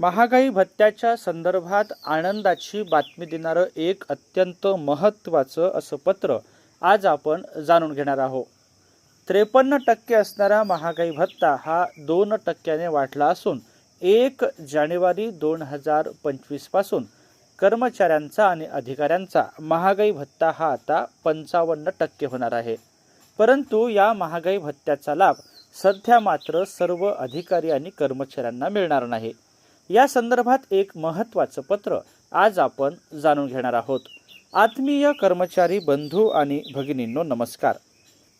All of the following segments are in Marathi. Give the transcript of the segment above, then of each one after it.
महागाई भत्त्याच्या संदर्भात आनंदाची बातमी देणारं एक अत्यंत महत्त्वाचं असं पत्र आज आपण जाणून घेणार आहोत. त्रेपन्न टक्के असणारा महागाई भत्ता हा दोन टक्क्याने वाढला असून एक जानेवारी दोन हजार पंचवीसपासून कर्मचाऱ्यांचा आणि अधिकाऱ्यांचा महागाई भत्ता हा आता पंचावन्न टक्के होणार आहे. परंतु या महागाई भत्त्याचा लाभ सध्या मात्र सर्व अधिकारी आणि कर्मचाऱ्यांना मिळणार नाही. या संदर्भात एक महत्त्वाचं पत्र आज आपण जाणून घेणार आहोत. आत्मीय कर्मचारी बंधू आणि भगिनींनो नमस्कार.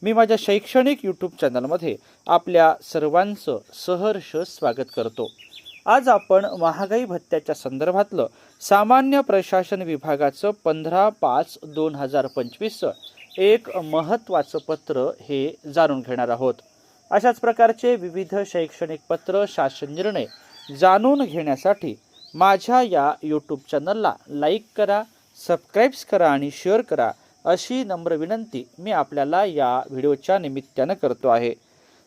मी माझ्या शैक्षणिक यूट्यूब चॅनलमध्ये आपल्या सर्वांचं सहर्ष स्वागत करतो. आज आपण महागाई भत्त्याच्या संदर्भातलं सामान्य प्रशासन विभागाचं पंधरा पाच दोन हजार पंचवीसचं एक महत्त्वाचं पत्र हे जाणून घेणार आहोत. अशाच प्रकारचे विविध शैक्षणिक पत्र शासन निर्णय जाणून घेण्यासाठी माझ्या या यूट्यूब चॅनलला लाईक करा सबस्क्राईब्स करा आणि शेअर करा अशी नम्र विनंती मी आपल्याला या व्हिडिओच्या निमित्तानं करतो आहे.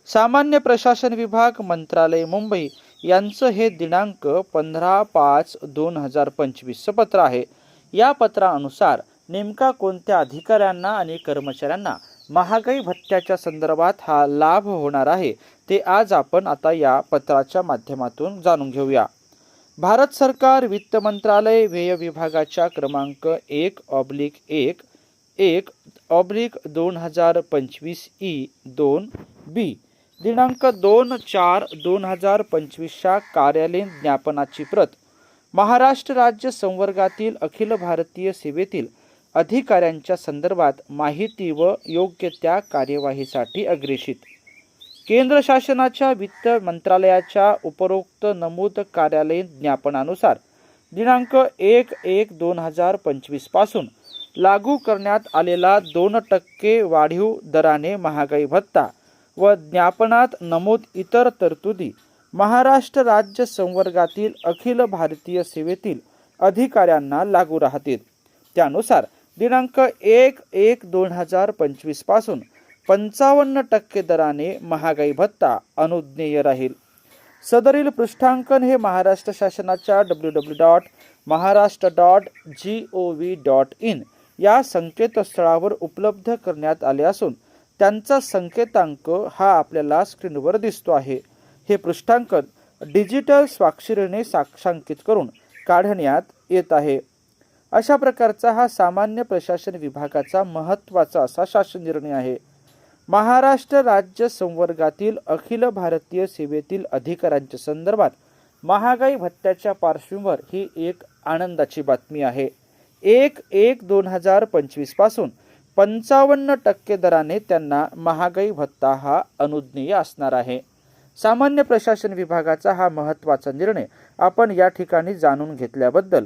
सामान्य प्रशासन विभाग मंत्रालय मुंबई यांचं हे दिनांक पंधरा पाच दोन हजार पंचवीसचं पत्र आहे. या पत्रानुसार नेमका कोणत्या अधिकाऱ्यांना आणि कर्मचाऱ्यांना महागाई भत्त्याच्या संदर्भात हा लाभ होणार आहे ते आज आपण आता या पत्राच्या माध्यमातून जाणून घेऊया. भारत सरकार वित्त मंत्रालय व्यय विभागाच्या क्रमांक एक ऑब्लिक एक एक ऑब्लिक दोन हजार पंचवीस ई दोन बी दिनांक दोन चार दोन हजार पंचवीसच्या कार्यालयीन ज्ञापनाची प्रत महाराष्ट्र राज्य संवर्गातील अखिल भारतीय सेवेतील अधिकाऱ्यांच्या संदर्भात माहिती व योग्य त्या कार्यवाहीसाठी अग्रेषित. केंद्र शासनाच्या वित्त मंत्रालयाच्या उपरोक्त नमूद कार्यालयीन ज्ञापनानुसार दिनांक एक एक दोन हजार पंचवीसपासून लागू करण्यात आलेला दोन टक्के वाढीव दराने महागाई भत्ता व ज्ञापनात नमूद इतर तरतुदी महाराष्ट्र राज्य संवर्गातील अखिल भारतीय सेवेतील अधिकाऱ्यांना लागू राहतील. त्यानुसार दिनांक एक एक दोन हजार पंचवीसपासून पंचावन्न टक्के दराने महागाई भत्ता अनुज्ञेय राहील. सदरील पृष्ठांकन हे महाराष्ट्र शासनाच्या W W dot Maharashtra dot G O V dot in या संकेतस्थळावर उपलब्ध करण्यात आले असून त्यांचा संकेतांक हा आपल्याला स्क्रीनवर दिसतो आहे. हे पृष्ठांकन डिजिटल स्वाक्षरीने साक्षांकित करून काढण्यात येत आहे. अशा प्रकारचा हा सामान्य प्रशासन विभागाचा महत्त्वाचा असा शासन निर्णय आहे. महाराष्ट्र राज्य संवर्गातील अखिल भारतीय सेवेतील अधिकाऱ्यांच्या संदर्भात महागाई भत्त्याच्या पार्श्वभूमीवर ही एक आनंदाची बातमी आहे. एक एक दोन हजार पंचवीसपासून पंचावन्न टक्के दराने त्यांना महागाई भत्ता हा अनुज्ञेय असणार आहे. सामान्य प्रशासन विभागाचा हा महत्त्वाचा निर्णय आपण या ठिकाणी जाणून घेतल्याबद्दल